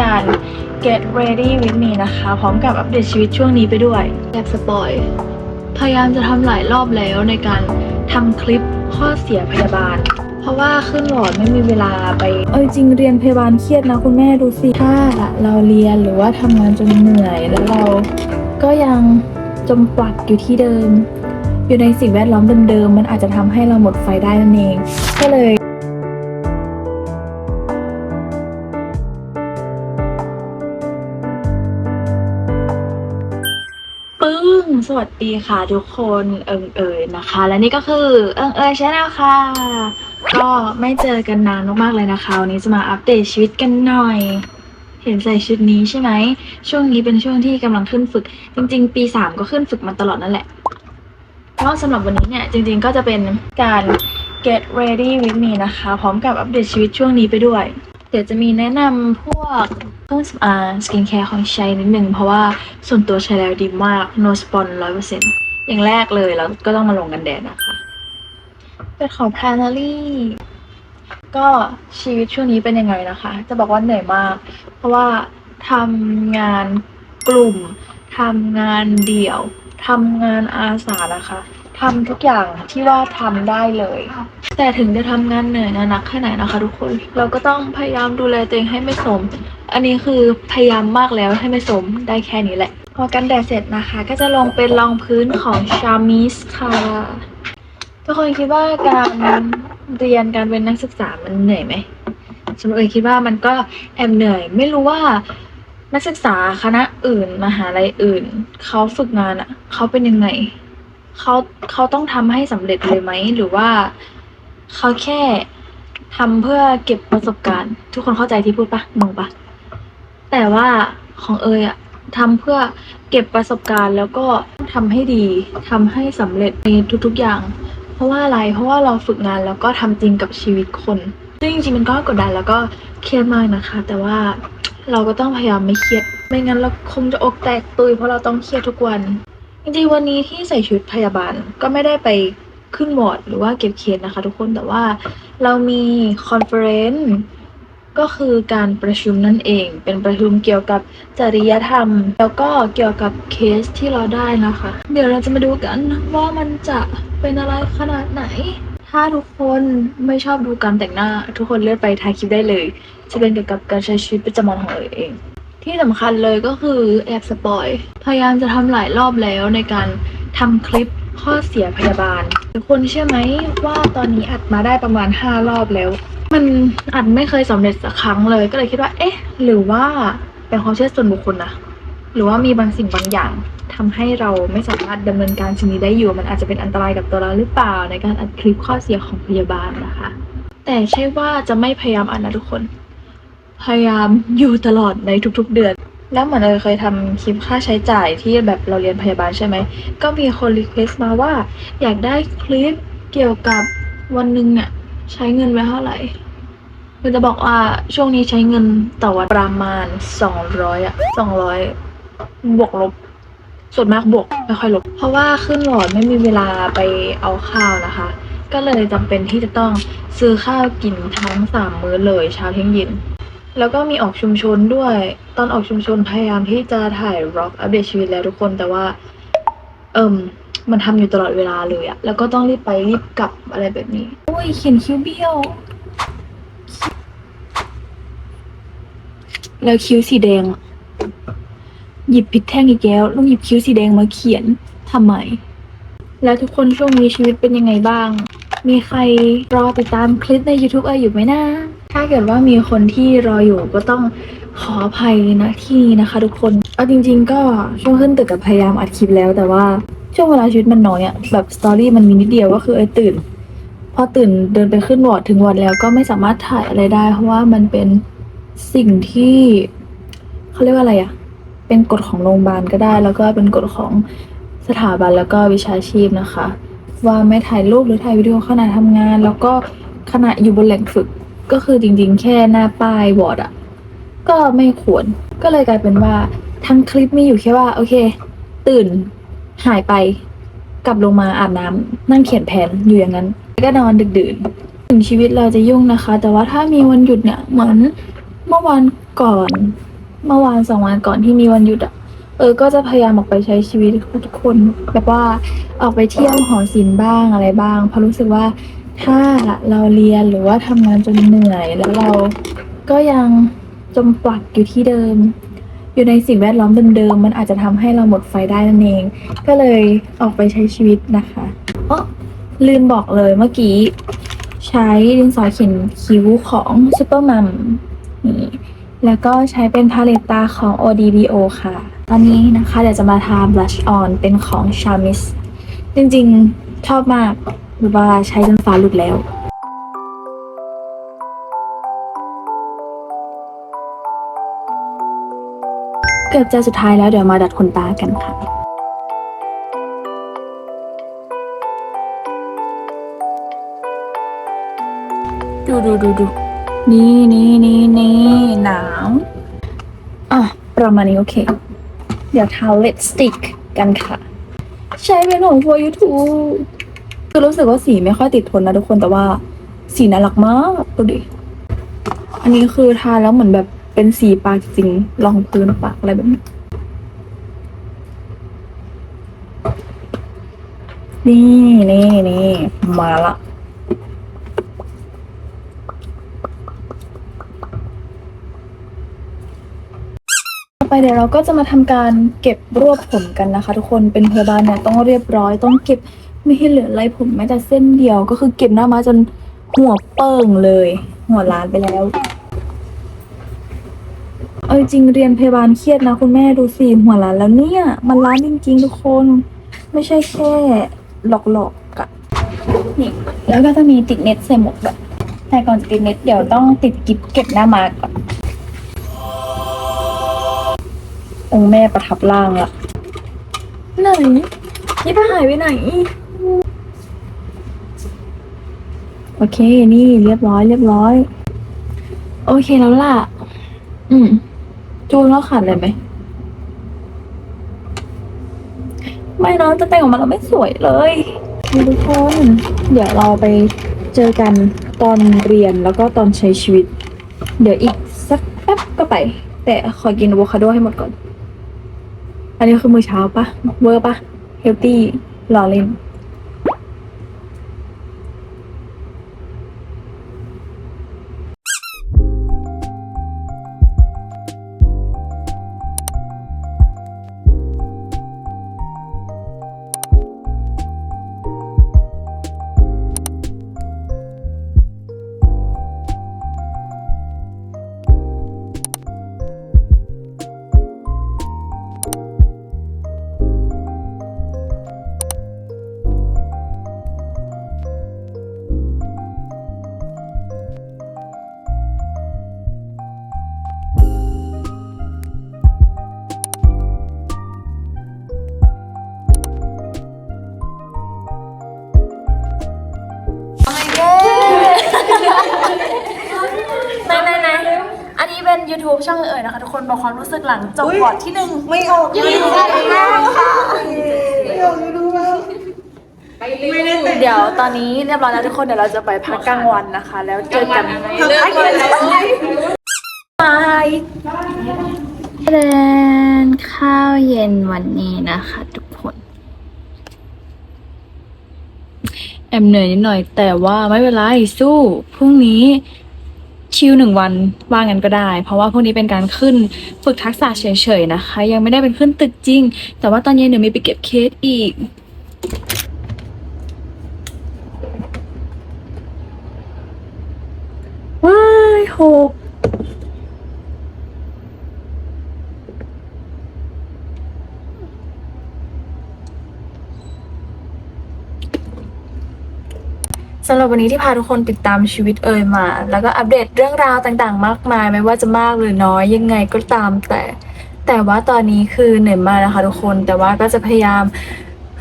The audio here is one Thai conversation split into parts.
การ get ready with me นะคะ พร้อมกับอัปเดตชีวิตช่วงนี้ไปด้วยแอบสปอยพยายามจะทำหลายรอบแล้วในการทำคลิปข้อเสียพยาบาล เพราะว่าขึ้นหลอดไม่มีเวลาไป เออจริงเรียนพยาบาลเครียดนะคุณแม่ดูสิ ถ้าเราเรียนหรือว่าทำงานจนเหนื่อยแล้วเราก็ยังจมปลักอยู่ที่เดิม อยู่ในสิ่งแวดล้อมเดิมๆมันอาจจะทำให้เราหมดไฟได้นั่นเอง ก็เลย สวัสดีค่ะทุกคนเอิงเอ่ยนะคะ และนี่ก็คือเอิงเอ่ยชาแนลค่ะ ก็ไม่เจอกันนานมากๆเลยนะคะวันนี้จะมาอัปเดตชีวิตกันหน่อย เห็นใส่ชุดนี้ใช่ไหมช่วงนี้เป็นช่วงที่กำลังขึ้นฝึก จริง ๆ ปีสามก็ขึ้นฝึกมาตลอดนั่นแหละก็สำหรับวันนี้เนี่ยจริง ๆ ก็จะเป็นการ get ready with me นะคะ พร้อมกับอัปเดตชีวิตช่วงนี้ไปด้วย เดี๋ยวจะมีแนะนำพวก เครื่องสำอางสกินแคร์ของใช้นิดนึง เพราะว่าส่วนตัวใช้แล้วดีมาก no spon ร้อยเปอร์เซ็นต์อย่างแรกเลยเราก็ต้องมาลงกันแดดนะคะ เป็นของ p l a n a r y ก็ชีวิตช่วงนี้เป็นยังไงนะคะ จะบอกว่าเหนื่อยมาก เพราะว่าทำงานกลุ่มทำงานเดี่ยวทำงานอาสานะคะทำทุกอย่างที่ว่าทำได้เลย แต่ถึงจะทำงานเหนื่อยงานหนักแค่ไหนนะคะ ทุกคน เราก็ต้องพยายามดูแลตัวเองให้ไม่สม อันนี้คือพยายามมากแล้วให้ไม่สมได้แค่นี้แหละ พอกันแดดเสร็จนะคะ ก็จะลงเป็นรองพื้นของชามิสค่ะ ทุกคนคิดว่าการเรียนการเป็นนักศึกษามันเหนื่อยไหมสำหรับเอยคิดว่ามันก็แอบเหนื่อย ไม่รู้ว่านักศึกษาคณะอื่นมหาลัยอื่นเขาฝึกงานอะ่ะเขาเป็นยังไงเขาเขาต้องทำให้สำเร็จเลยไหมหรือว่าเขาแค่ทำเพื่อเก็บประสบการณ์ ทุกคนเข้าใจที่พูดปะมึงปะ แต่ว่าของเอยอะทำเพื่อเก็บประสบการณ์ แล้วก็ทำให้ดีทำให้สำเร็จในทุก ๆอย่าง เพราะว่าอะไรเพราะว่าเราฝึกงานแล้วก็ทำจริงกับชีวิตคนซึ่งจริงๆมันก็กดดันแล้วก็เครียดมากนะคะ แต่ว่าเราก็ต้องพยายามไม่เครียด ไม่งั้นเราคงจะอกแตกตุยเพราะเราต้องเครียดทุกวัน จริงๆวันนี้ที่ใส่ชุดพยาบาลก็ไม่ได้ไปขึ้นวอร์ดหรือว่าเก็บเคสนะคะ ทุกคนแต่ว่าเรามีคอนเฟอเรนซ์ ก็คือการประชุมนั่นเอง เป็นประชุมเกี่ยวกับจริยธรรม แล้วก็เกี่ยวกับเคสที่เราได้นะคะ เดี๋ยวเราจะมาดูกันว่ามันจะเป็นอะไรขนาดไหน ถ้าทุกคนไม่ชอบดูการแต่งหน้า ทุกคนเลื่อนไปท้ายคลิปได้เลย จะเป็นเกี่ยวกับการใช้ชีวิตประจำวันของเราเอง ที่สำคัญเลยก็คือแอบสปอย พยายามจะทำหลายรอบแล้วในการทำคลิปข้อเสียพยาบาลทุกคนเชื่อไหมว่าตอนนี้อัดมาได้ประมาณ 5 รอบแล้ว มันอัดไม่เคยสำเร็จสักครั้งเลย ก็เลยคิดว่า เอ๊ะ หรือว่าเป็นความเชื่อส่วนบุคคลนะหรือว่ามีบางสิ่งบางอย่างทำให้เราไม่สามารถดำเนินการสิ่งนี้ได้อยู่ มันอาจจะเป็นอันตรายกับตัวเราหรือเปล่า ในการอัดคลิปข้อเสียของพยาบาลนะคะ แต่ใช่ว่าจะไม่พยายามอัดนะทุกคน พยายามอยู่ตลอดในทุกๆเดือน แล้วเหมือนเอยเคยทำคลิปค่าใช้จ่ายที่แบบเราเรียนพยาบาลใช่ไหม ก็มีคนรีเควสต์มาว่า อยากได้คลิปเกี่ยวกับวันหนึ่งเนี่ย ใช้เงินไว้เท่าไหร่คือจะบอกว่าช่วงนี้ใช้เงินต่อวันประมาณ200อยอะ200บวกลบส่วนมากบวกไม่ค่อยลบ เพราะว่าขึ้นหลอดไม่มีเวลาไปเอาข้าวนะคะ ก็เลยจำเป็นที่จะต้องซื้อข้าวกินทั้งสามมื้อเลยเช้าเที่ยงเย็นแล้วก็มีออกชุมชนด้วย ตอนออกชุมชนพยายามที่จะถ่ายร็อกอัปเดตชีวิตแล้วทุกคนแต่ว่า เอิมมันทำอยู่ตลอดเวลาเลยอะแล้วก็ต้องรีบไปรีบกลับอะไรแบบนี้โอ้ยเขียนคิ้วเบี้ยว แล้วคิ้วสีแดงอะหยิบผิดแท่งอีกแล้วต้องหยิบคิ้วสีแดงมาเขียนทำไม แล้วทุกคนช่วงนี้ชีวิตเป็นยังไงบ้าง มีใครรอติดตามคลิปใน YouTube เอออยู่ไหมนะ ถ้าเกิดว่ามีคนที่รออยู่ก็ต้องขออภัยนะที่นี้นะคะ ทุกคน เอาจริง ๆ ก็ช่วงขึ้นตึกกับพยายามอัดคลิปแล้ว แต่ว่าช่วงเวลาชีวิตมันน้อยอะแบบสตอรี่มันมีนิดเดียวก็คือไอ้ตื่น พอตื่นเดินไปขึ้นวอร์ดถึงวอร์ดแล้วก็ไม่สามารถถ่ายอะไรได้ เพราะว่ามันเป็นสิ่งที่เขาเรียกว่าอะไรอะเป็นกฎของโรงพยาบาลก็ได้ แล้วก็เป็นกฎของสถาบันแล้วก็วิชาชีพนะคะ ว่าไม่ถ่ายรูปหรือถ่ายวิดีโอขณะทำงาน แล้วก็ขณะอยู่บนแหล่งฝึก ก็คือจริง ๆ แค่หน้าป้ายวอร์ดอะก็ไม่ควร ก็เลยกลายเป็นว่าทั้งคลิปมีอยู่แค่ว่า โอเค ตื่นหายไป กลับลงมาอาบน้ำนั่งเขียนแผนอยู่อย่างนั้นแล้วก็นอนดึกดื่นถึงชีวิตเราจะยุ่งนะคะ แต่ว่าถ้ามีวันหยุดเนี่ยเหมือนเมื่อวานก่อน เมื่อวานสองวันก่อนที่มีวันหยุดอะเออ ก็จะพยายามออกไปใช้ชีวิตทุกคน แบบว่าออกไปเที่ยวหอศิลป์บ้างอะไรบ้าง เพราะรู้สึกว่า ถ้าเราเรียนหรือว่าทำงานจนเหนื่อย แล้วเราก็ยังจมปลักอยู่ที่เดิม อยู่ในสิ่งแวดล้อมเดิมๆมันอาจจะทำให้เราหมดไฟได้นั่นเอง ก็เลยออกไปใช้ชีวิตนะคะอ๋อลืมบอกเลยเมื่อกี้ ใช้ดินสอเขียนคิ้วของ Supermum นี่แล้วก็ใช้เป็นพาเลตตาของ ODBO ค่ะ ตอนนี้นะคะเดี๋ยวจะมาทา blush on เป็นของ Charmis จริงๆ ชอบมาก หรือว่าใช้จนฟ้าหลุดแล้วเกือบจะสุดท้ายแล้วเดี๋ยวมาดัดขนตากันค่ะ ดูดูดูดูนี่นี่นี่นี่หนาว อะ ประมาณนี้โอเค เดี๋ยวทาลิปสติกกันค่ะ ใช้เป็นของ for YouTube คือรู้สึกว่าสีไม่ค่อยติดทนนะทุกคนแต่ว่าสีน่ารักมากดูดิ อันนี้คือทาแล้วเหมือนแบบเป็นสีปากจริงรองพื้นปากอะไรแบบนี้ นี่นี่นี่มาละไปเดี๋ยวเราก็จะมาทำการเก็บรวบผมกันนะคะ ทุกคนเป็นพยาบาลเนี่ยต้องเรียบร้อยต้องเก็บ ไม่ให้เหลืออะไรผมแม้แต่เส้นเดียวก็คือเก็บหน้ามาจนหัวเปิ่งเลย หัวล้านไปแล้วเอาจริงเรียนพยาบาลเครียดนะคุณแม่ดูสิหัวล้านแล้วเนี่ย มันล้านจริงๆทุกคน ไม่ใช่แค่หลอกๆกะนี่แล้วก็จะมีติดเน็ตใส่หมวกแบบแต่ก่อนจะติดเน็ตเดี๋ยวต้องติดกิฟเก็บหน้ามาก่อนองค์แม่ประทับร่างละไหนนี่ป้าหายไปไหน โอเค นี่เรียบร้อย เรียบร้อย โอเคแล้วล่ะ อืม จูนแล้วขาดอะไรไหมไม่น้องจะแต่งออกมาแล้วไม่สวยเลยทุกคน เดี๋ยวเราไปเจอกันตอนเรียนแล้วก็ตอนใช้ชีวิต เดี๋ยวอีกสักแป๊บก็ไป แต่ขอกินอะโวคาโดให้หมดก่อน อันนี้คือมื้อเช้าปะเวอร์ปะเฮลตี้รอเล่น เป็น YouTube ช่องเอ่ยนะคะ ทุกคนบอกความรู้สึกหลังจบบอร์ดที่หนึ่งไม่ออกไม่ออกไม่ออกไม่รู้แล้วไม่ได้แต่งเดี๋ยวตอนนี้เรียบร้อยแล้วทุกคนเดี๋ยวเราจะไปพักกลางวันนะคะ แล้วเจอกันเลิกก่อนแล้วบายเดินข้าวเย็นวันนี้นะคะ ทุกคนแอบเหนื่อยนิดหน่อย แต่ว่าไม่เป็นไรสู้พรุ่งนี้ ชิลหนึ่งวันว่างั้นก็ได้ เพราะว่าพวกนี้เป็นการขึ้นฝึกทักษะเฉยๆนะคะ ยังไม่ได้เป็นขึ้นตึกจริง แต่ว่าตอนเย็นเดี๋ยวมีไปเก็บเคสอีกว้ายหก สำหรับวันนี้ที่พาทุกคนติดตามชีวิตเอ่ยมา แล้วก็อัปเดตเรื่องราวต่างๆ มากมาย ไม่ว่าจะมากหรือน้อยยังไงก็ตามแต่ แต่ว่าตอนนี้คือเหนื่อยมากนะคะทุกคนแต่ว่าก็จะพยายาม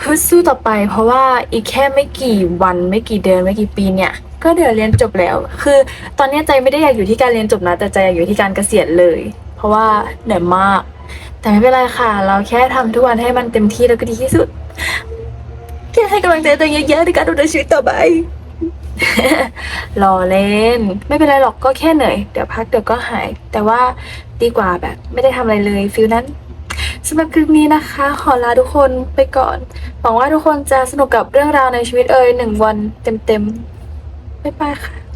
ฮึดสู้ต่อไป เพราะว่าอีกแค่ไม่กี่วันไม่กี่เดือนไม่กี่ปีเนี่ยก็เดี๋ยวเรียนจบแล้ว คือตอนนี้ใจไม่ได้อยากอยู่ที่การเรียนจบนะแต่ใจอยากอยู่ที่การเกษียณเลย เพราะว่าเหนื่อยมาก แต่ไม่เป็นไรค่ะ เราแค่ทำทุกวันให้มันเต็มที่แล้วก็ดีที่สุด แค่ให้กำลังใจตัวเองเยอะๆในการดำเนินชีวิตต่อไป รอเล่น ไม่เป็นไรหรอกก็แค่เหนื่อย เดี๋ยวพักเดี๋ยวก็หาย แต่ว่าดีกว่าแบบไม่ได้ทำอะไรเลยฟิลนั้นสำหรับคลิปนี้นะคะ ขอลาทุกคนไปก่อน หวังว่าทุกคนจะสนุกกับเรื่องราวในชีวิตเอ่ยหนึ่งวันเต็มๆบ๊ายบายค่ะ